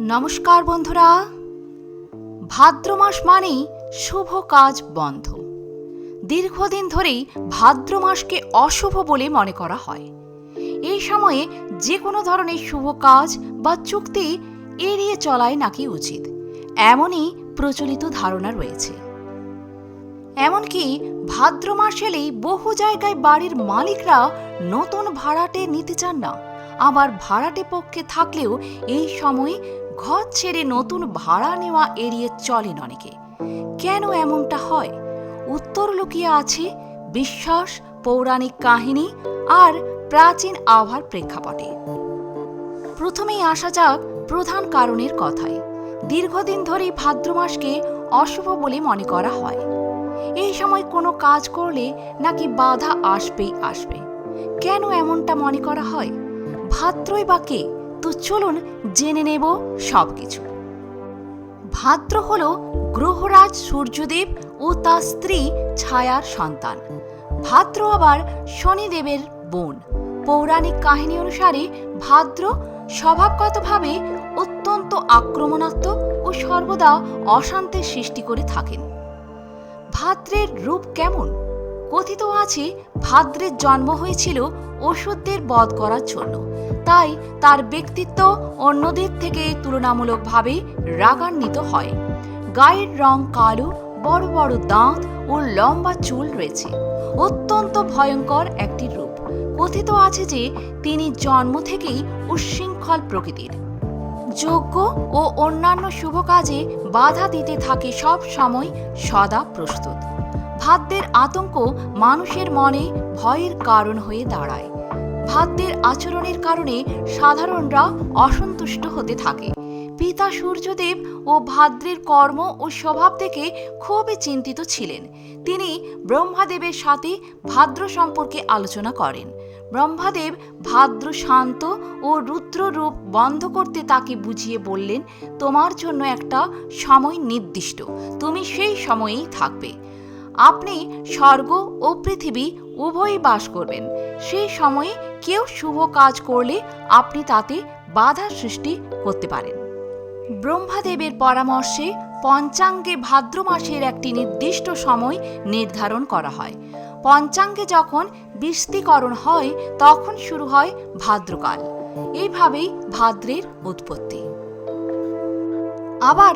নমস্কার বন্ধুরা। ভাদ্র মাস মানেই শুভ কাজ বন্ধ। দীর্ঘদিন ধরেই ভাদ্র মাসকে অশুভ বলে মনে করা হয়। এই সময়ে যে কোনো ধরনের শুভ কাজ বা চুক্তি এড়িয়ে চলাই নাকি উচিত, এমনই প্রচলিত ধারণা রয়েছে। এমনকি ভাদ্র মাস এলেই বহু জায়গায় বাড়ির মালিকরা নতুন ভাড়াটে নিতে চান না, আবার ভাড়াটে পক্ষে থাকলেও এই সময়ে ঘর ছেড়ে নতুন ভাড়া নেওয়া এড়িয়ে চলেন অনেকে। কেন এমনটা হয়? উত্তর লুকিয়ে আছে বিশ্বাস, পৌরাণিক কাহিনী আর প্রাচীন আভার প্রেক্ষাপটে। প্রথমেই আসা যাক প্রধান কারণের কথায়। দীর্ঘদিন ধরেই ভাদ্র মাসকে অশুভ বলে মনে করা হয়। এই সময় কোনো কাজ করলে নাকি বাধা আসবেই আসবে। কেন এমনটা মনে করা হয়? ভাদ্রই বা কে? তো চলুন জেনে নেব সব কিছু ভাদ্র হল গ্রহরাজ সূর্যদেব ও তার স্ত্রী ছায়ার সন্তান। ভাদ্র আবার শনিদেবের বোন। পৌরাণিক কাহিনী অনুসারে ভাদ্র স্বভাবগতভাবে অত্যন্ত আক্রমণাত্মক ও সর্বদা অশান্তির সৃষ্টি করে থাকেন। ভাদ্রের রূপ কেমন? কথিত আছে, ভাদ্রের জন্ম হয়েছিল ওষুধদের বধ করার জন্য। তাই তার ব্যক্তিত্ব অন্যদের থেকে তুলনামূলকভাবে রাগান্বিত হয়। গায়ের রং কালো, বড় বড় দাঁত ও লম্বা চুল রয়েছে। অত্যন্ত ভয়ঙ্কর একটি রূপ। কথিত আছে যে, তিনি জন্ম থেকেই উচ্ছৃঙ্খল প্রকৃতির। যজ্ঞ ও অন্যান্য শুভ কাজে বাধা দিতে থাকে সব সময় সদা প্রস্তুত। ভাদ্যের আতঙ্ক মানুষের মনে ভয়ের কারণ হয়ে দাঁড়ায়। ভাদ্যের আচরণের কারণে সাধারণরা অসন্তুষ্ট হতে থাকে। পিতা সূর্যদেব ও ভাদ্রের কর্ম ও স্বভাব থেকে খুবই চিন্তিত ছিলেন। তিনি ব্রহ্মাদেবের সাথে ভাদ্র সম্পর্কে আলোচনা করেন। ব্রহ্মাদেব ভাদ্র শান্ত ও রুদ্র রূপ বন্ধ করতে তাকে বুঝিয়ে বললেন, তোমার জন্য একটা সময় নির্দিষ্ট। তুমি সেই সময়েই থাকবে। আপনি স্বর্গ ও পৃথিবী উভয়ই বাস করবেন। সেই সময়ে কেউ শুভ কাজ করলে আপনি তাতে বাধা সৃষ্টি করতে পারেন। ব্রহ্মাদেবের পরামর্শে পঞ্চাঙ্গে ভাদ্র মাসের একটি নির্দিষ্ট সময় নির্ধারণ করা হয়। পঞ্চাঙ্গে যখন বিস্তীকরণ হয়, তখন শুরু হয় ভাদ্রকাল। এইভাবেই ভাদ্রের উৎপত্তি। আবার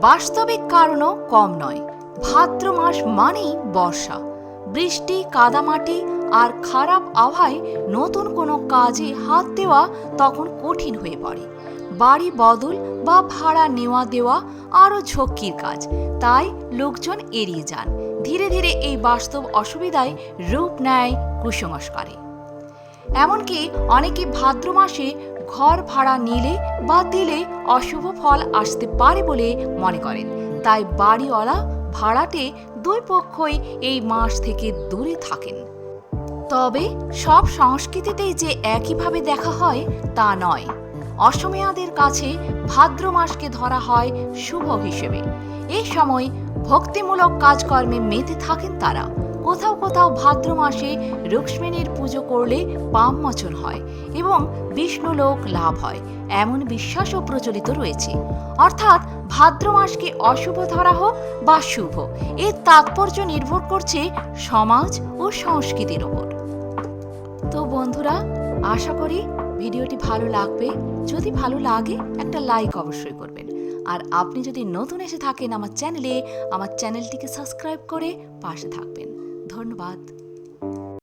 বাস্তবিক কারণও কম নয়। ভাদ্র মাস মানেই বর্ষা। বৃষ্টি, কাদামাটি আর খারাপ আবহাওয়ায় নতুন কোনো কাজে হাত দেওয়া তখন কঠিন হয়ে পড়ে। বাড়ি বদল বা ভাড়া নেওয়া দেওয়া আরও ঝক্কির কাজ। তাই লোকজন এড়িয়ে যান। ধীরে ধীরে এই বাস্তব অসুবিধায় রূপ নেয় কুসংস্কারে। এমনকি অনেকে ভাদ্র মাসে ঘর ভাড়া নিলে বা দিলে অশুভ ফল আসতে পারে বলে মনে করেন। তাই বাড়িওয়ালা ভাড়াটে দুই পক্ষই এই মাস থেকে দূরে থাকেন। তবে সব সংস্কৃতিতেই যে একইভাবে দেখা হয়, তা নয়। অসমীয়াদের কাছে ভাদ্র মাসকে ধরা হয় শুভ হিসেবে। এই সময় ভক্তিমূলক কাজকর্মে মেতে থাকেন তারা। কোথাও কোথাও ভাদ্র মাসে রুক্মিণীর পুজো করলে পাম মোচন হয় এবং বিষ্ণুলোক লাভ হয়, এমন বিশ্বাসও প্রচলিত রয়েছে। অর্থাৎ ভাদ্র মাসকে অশুভ ধরা হোক বা শুভ, এর তাৎপর্য নির্ভর করছে সমাজ ও সংস্কৃতির ওপর। তো বন্ধুরা, আশা করি ভিডিওটি ভালো লাগবে। যদি ভালো লাগে, একটা লাইক অবশ্যই করবেন। আর আপনি যদি নতুন এসে থাকেন আমার চ্যানেলে, আমার চ্যানেলটিকে সাবস্ক্রাইব করে পাশে থাকবেন। ধন্যবাদ।